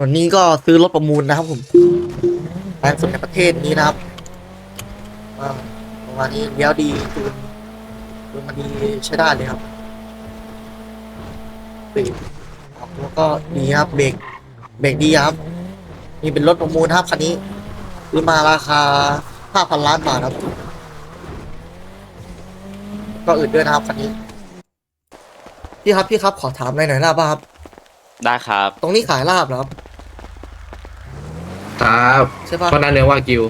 วันนี้ก็ซื้อรถประมูลนะครับผมแพงสุดในประเทศนี้นะครับอ่าประมาณนี้เลี้ยวดีจูนจูนมาดีใช้ได้เลยครับเบรกออกตัวก็ดีครับเบรกเบรกดีครับนี่เป็นรถประมูลครับคันนี้ซื้อมาราคาห้าพันล้านบาทครับ ก็อื่นด้วยนะครับคันนี้พี่ครับพี่ครับขอถามหน่อยหน่อยได้ป่ะครับ ได้ครับ ตรงนี้ขายลาบเหรอครับ ครับใช่ป่ะก็นั่นเนื้อวากิว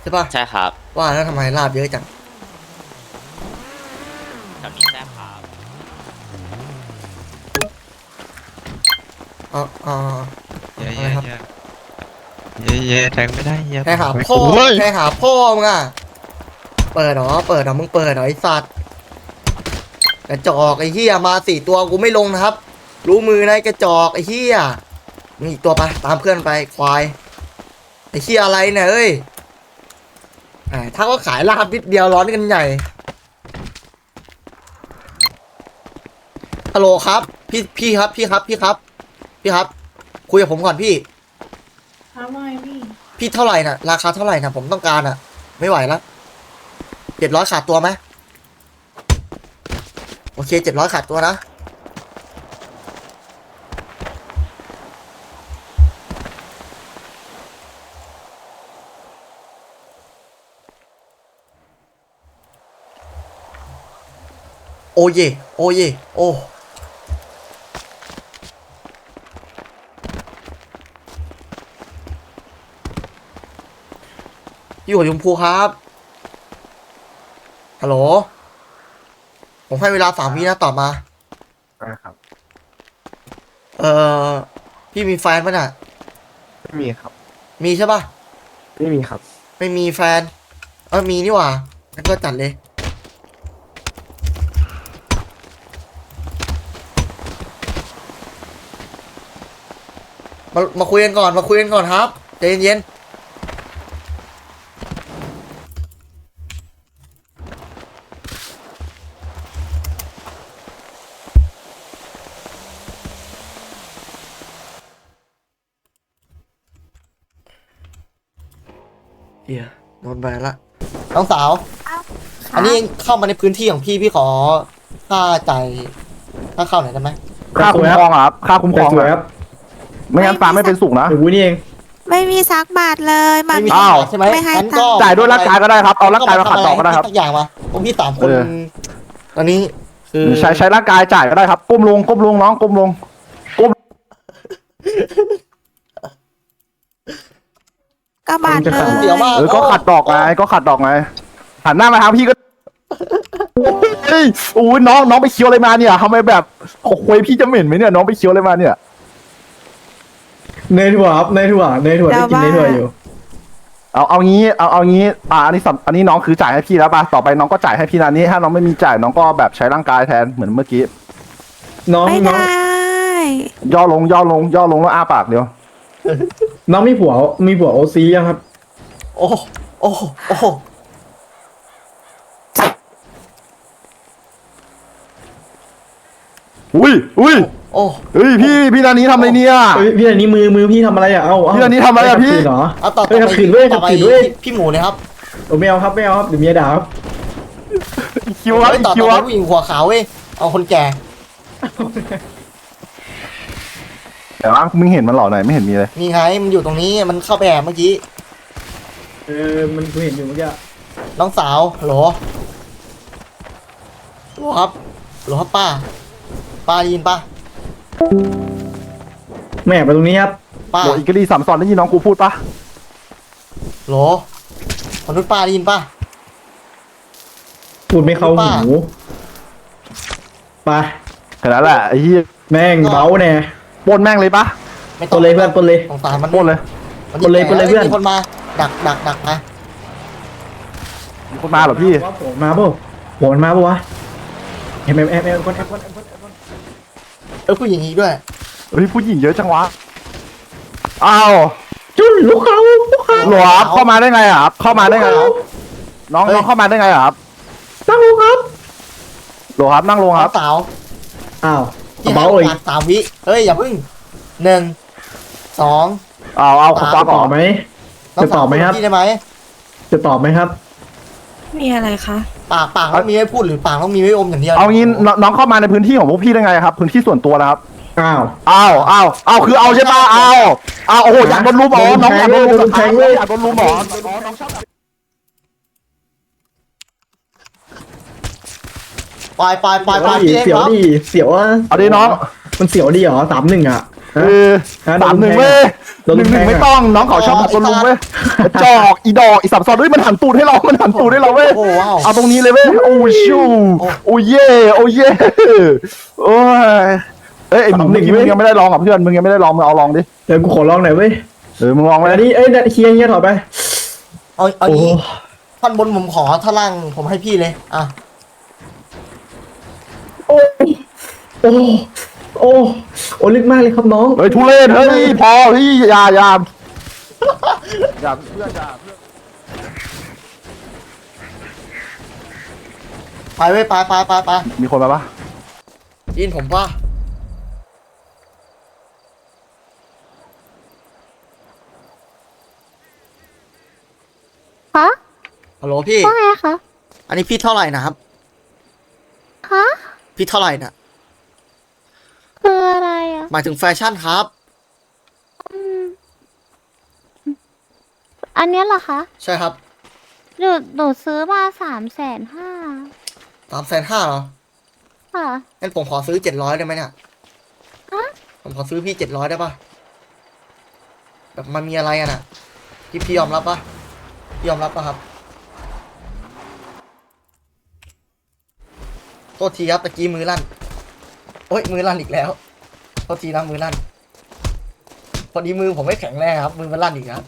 ใช่ป่ะใช่ครับว่าแล้วทำไมลาบเยอะจังแถวนี้แซ่บครับอ๋ออ๋อ เย้อะไรเย้ครับ เย้เย้แทงไม่ได้เย้ใครหาพ่อใครหาพ่อมึงอะเปิดเหรอเปิดเหรอมึงเปิดเหรอไอสัตว์กระจอกไอ้เหี้ยมาสี่ตัวกูไม่ลงนะครับ รู้มือนะไอ้กระจอกไอ้เหี้ย มึงอีกตัวไปตามเพื่อนไปควายไอ้เหี้ยอะไรเนี่ยเอ้ยอ่าถ้าก็ขายลาบนิดเดียวร้อนกันใหญ่ฮัลโหลครับ พี่พี่ครับพี่ครับพี่ครับ พี่ครับ คุยกับผมก่อนพี่ทำไมพี่พี่เท่าไหร่น่ะ ราคาเท่าไหร่น่ะผมต้องการอะ ไม่ไหวแล้วเจ็ดร้อยขาดตัวไหมโอเคเจ็ดร้อยขาดตัวนะ โอเย โอเย โอ อยู่หัวชมพูครับ ฮัลโหล ผมให้เวลาสามวินะตอบมาครับเออพี่มีแฟนปะน่ะ ไม่มีครับ มีใช่ปะไม่มีครับ ไม่มีแฟน เออมีนี่หว่างั้นก็จัดเลย มามาคุยกันก่อนมาคุยกันก่อนครับใจเย็นๆเฮียโดนแบนละน้องสาว อันนี้เข้ามาในพื้นที่ของพี่พี่ขอค่าจ่ายค่าเข้าหน่อยได้ไหมค่าคุ้มครองอะครับค่าคุ้มครองสวยอะครับ ไม่งั้นฟาร์มไม่เป็นสุขนะเดี๋ยวกูนี่เอง ไม่มีซักบาทเลยมันไม่มีอ้าว ใช่ไหมไม่ให้ งั้นก็จ่ายด้วยร่างกายก็ได้ครับเอาร่างกายมาขัดต่อก็ได้ครับสักอย่างมาผมพี่สามคนเออ ตอนนี้คือใช้ใช้ร่างกายจ่ายก็ได้ครับ ก้มลงก้มลงน้องก้มลงก็บาทจะเลขัดยเดี๋ยวมากเออก็ขัดดอกไงก็ขัดดอกไงหันหน้ามาทางพี่ก็เฮ้ยโอ้ยน้องน้องไปเคี้ยวอะไรมาเนี่ยทำไมแบบโอ้โหพี่จะเหม็นไหมเนี่ยน้องไปเคี้ยวอะไรมาเนี่ย เนยถั่วครับเนยถั่วเนยถั่วได้กินเนยถั่วอยู่ เอาเอางี้เอาเอางี้อ่าอันนี้สำอันนี้น้องคือจ่ายให้พี่แล้วป่ะต่อไปน้องก็จ่ายให้พี่นานี้ถ้าน้องไม่มีจ่ายน้องก็แบบใช้ร่างกายแทนเหมือนเมื่อกี้น้องไม่น้องได้ย่อลงย่อลงย่อลงแล้วอ้าปากเดี๋ยวน้องมีผัวมีผัวโอซียังครับ โอ้โอ้โอ้อุ้ยอุ้ย โอ้เฮ้ยพี่พี่นานี้ทำอะไรเนี่ยเฮ้ยพี่อันนี้มือมือพี่ทำอะไรอะ เอ้าเาพี่อันนี้ทำอะไรอะขับพี่ขี่เหรอ เอาต่อเฮ้ยต่อขับไปขี่ด้วยต่อไปขับขี่ด้วยพี่พี่หมูเลยครับโอ้ไม่เอาครับไม่เอาครับเดี๋ยวเมียด่าครับคิวครับเฮ้ยต่อคิวต่อคไปรับผู้หญิงหัวขาวเว้ยเอาคนแก่แต่ว่ามึงเห็นมันเหรอไหนไม่เห็นมีเลยนี่ไงมันอยู่ตรงนี้มันเข้าไปแอบเมื่อกี้เออมันกูเห็นอยู่เมื่อกี้น้องสาวฮัลโหลฮัลโหลครับฮัลโหลครับป้าป้าได้ยินป้า แม่ไปตรงนี้ครับป้าโหอีกรีสามซอนได้ยินน้องกูพูดปะฮัลโหลมนุษย์ป้าได้ยินป้าพูดไม่เข้าป้า หูไปแค่นั้นแหละไอ้เหี้ยแม่งเบาแน่ปล้นแม่งเลยปะไม่ปต้อนงเลยเพื่อนปนเลย สงสารมันปล้นเลย มันปนเลยปนเลยเพื่อน มีคนมา ดักดักดักมามีคนมาเหรอพี่ ว่าผมมาป่ะผมมันมาป่ะวะแอบแอบแอบแอบคนแอบคนแอบคนแอบคน เออผู้หญิงอีกด้วยเฮ้ยผู้หญิงเยอะจังวะอ้าวจุนลูกเขาลูกเขาหลวครับเข้ามาได้ไงอะครับ เข้ามาได้ไงครับน้องน้องเข้ามาได้ไงอะครับตั้งลูกครับหลวครับนั่งลงน้คอรับงสาวอ้าวที่เบาเลยให้โอกสสามวิเฮ้ยอย่าพึ่งหนึ่งสองเอาเอาขอจะฟังตก่ออบนไหมน้องจะตอบไหมครับสาวพี่ได้ไหมจะตอบไหมครับ มีอะไรคะ ปากปากต้องมีให้พูดหรือปากต้องมีให้อมอย่างเดียวเอางี้น้องน้องเข้ามาในพื้นที่ของพวกพี่ได้ไงครับ พื้นที่ส่วนตัวนะครับอ้าว อ้าวอ้าวอ้าวคือเอาใช่ปะอ้าวอ้าวโอ้โหอยากโดนลุมเหรอน้องอยากโดนลุมโดนแทงเลย อยากโดนลุมเหรอน้องชอบไปไปไปไปเสียวพี่ดิเอ็กซ์เสียวดิเสียวอะเอาดิน้องมันเสียวดีเหรอสามหนึ่งอะ เอฮะอสามหนึ่งเว้ยโดนหลุนึ่มงหแทนึ่งงไม่อะต้องน้องเขาชอบโดนลุมเว้ยจอกอีดอกอีสับซอนเฮ้ยมันหันตูดให้เรา มันหันตูดให้เราเว้ยโอ้ว้าวเอาตรงนี้เลยเว้ยโอ้ชูโอ้เย่โอ้เย่โอ้ยเอ้ยไอ้หนุ่มเมื่อกี้มึงยังไม่ได้ลองกับเพื่อนมึงยังไม่ได้ลองมึงเอาลองดิเดี๋ยวกูขอลองหน่อยเว้ยเออมึงลองไว้อันนี้เอ้ยเฮียเฮียถอดไปเอาเอาโอ้งี้ท่อนบนผมขอท่อนล่างผมให้พี่เลยอะโอ้โอ้ โอ้โอ้ลึกมากเลยครับน้อง เฮ้ยทุเรศเฮ้ยพอเฮ้ยอย่าอย่าอย่าเพื่อนอย่าเพื่อนไปเว้ยไปไปไปไปมีคนมาปะยินผมป่ะคะฮัลโหลพี่ ว่าไงคะ อันนี้พี่เท่าไหร่นะครับคะพี่เท่าไหร่น่ะคืออะไรอะ หมายถึงแฟชั่นครับ อืมอันเนี้ยเหรอคะใช่ครับหนูหนูซื้อมาสามแสนห้าสามแสนห้าเหรอค่ะ งั้นผมขอซื้อเจ็ดร้อยได้ไหมเนี่ยฮะ ผมขอซื้อพี่เจ็ดร้อยได้ปะแบบมันมีอะไรอะน่ะ พี่พี่ยอมรับปะพี่ยอมรับปะครับโทษทีครับตะกี้มือลั่น โอ้ยมือลั่นอีกแล้ว โทษทีนะมือลั่นพอดีมือผมไม่แข็งแรงครับ มือมันลั่นอีกครับ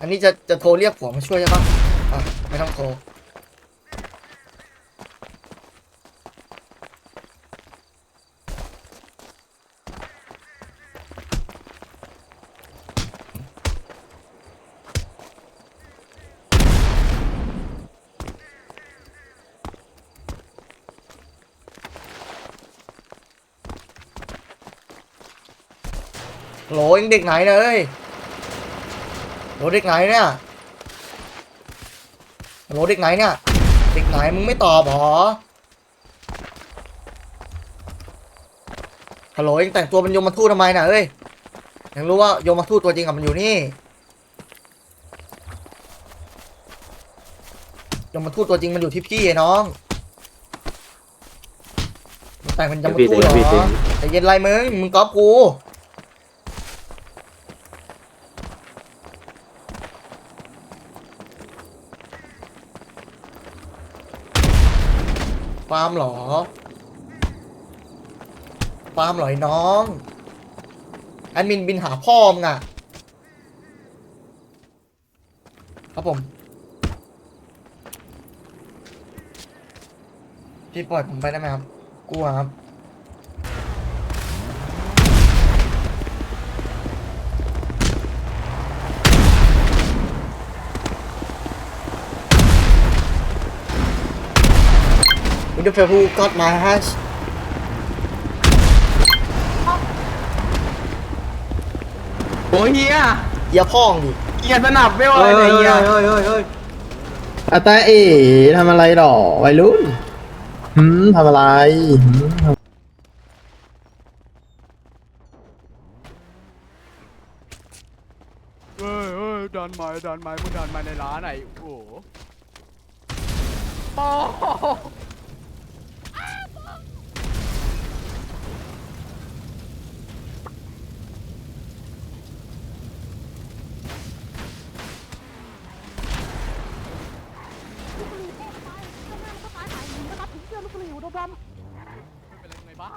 อันนี้จะจะโทรเรียกผัวมาช่วยใช่ปะ อะไม่ต้องโทรโหลเองเด็กไหนเนี่ยเอ้ยโหลเด็กไหนเนี่ย โหลเด็กไหนเนี่ย เด็กไหนมึงไม่ตอบหรอฮัลโหลเองแต่งตัวเป็นโยมทูตทำไมน่ะเอ้ยยังรู้ว่าโยมทูตตัวจริงกับมันอยู่นี่โยมทูตตัวจริงมันอยู่ที่พี่ไอ้น้องมึงแต่งเป็นโยมทูตเหรอแต่เย็นไรมึงมึงก๊อปกู ฟาร์มหรอฟาร์มหรอยน้องแอดมินบินหาพ่อมึงอะครับผมพี่ปล่อยผมไปได้ไหมครับกลัวครับ With the people who got my hash โอ้ยเฮียเหี้ยพ่องดิเฮียสนับไม่ไหวเลยเฮียอาตาเอ๋ทำอะไรหรอวัยรุ่นหืมทำอะไรหืมทำเฮ้ยเฮ้ยดันไม้ดันไม้มึงดันไม้ในร้านไหนโอ้โหปอ เป็นไรไงบ้า